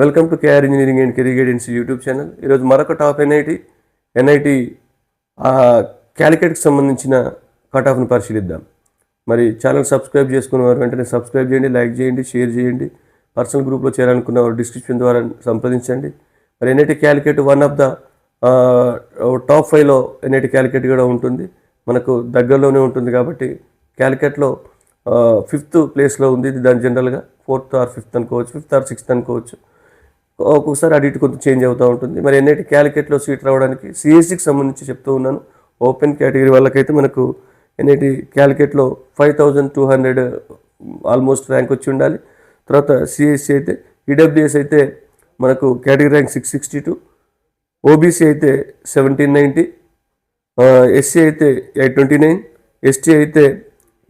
Welcome to KR engineering and career guidance YouTube channel. ఈరోజు మరొక top NIT. NIT క్యాలికేట్కి సంబంధించిన cut ఆఫ్ని పరిశీలిద్దాం. మరి ఛానల్ సబ్స్క్రైబ్ చేసుకున్న వారు వెంటనే సబ్స్క్రైబ్ చేయండి లైక్ చేయండి షేర్ చేయండి. పర్సనల్ గ్రూప్లో చేరాలనుకున్న వారు డిస్క్రిప్షన్ ద్వారా సంప్రదించండి. మరి NIT Calicut one of the top ఫైవ్లో ఎన్ఐటి క్యాలికేట్ కూడా ఉంటుంది. మనకు దగ్గరలోనే ఉంటుంది కాబట్టి క్యాలికేట్లో ఫిఫ్త్ ప్లేస్లో ఉంది ఇది దాని జనరల్గా. ఫోర్త్ ఆర్ ఫిఫ్త్ అనుకోవచ్చు ఫిఫ్త్ ఆర్ సిక్స్త్ అనుకోవచ్చు. ఒక్కొక్కసారి అటు ఇటు కొంత చేంజ్ అవుతూ ఉంటుంది. మరి ఎన్ఐటి క్యాలికెట్లో సీట్ రావడానికి సిఎస్సికి సంబంధించి చెప్తూ ఉన్నాను. ఓపెన్ కేటగిరీ వాళ్ళకైతే మనకు NIT క్యాలికెట్లో five thousand two hundred almost rank వచ్చి ఉండాలి. తర్వాత సిఎస్సి అయితే ఈడబ్ల్యూఎస్ అయితే మనకు category rank six sixty two OBC అయితే సెవెంటీన్ నైంటీ ఎస్సీ అయితే ఎయిట్ ట్వంటీ నైన్ ఎస్టీ అయితే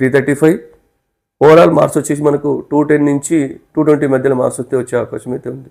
three thirty five. Overall marks వచ్చేసి మనకు టూ టెన్ నుంచి టూ ట్వంటీ మధ్యలో మార్క్స్ వస్తే వచ్చే అవకాశం అయితే ఉంది.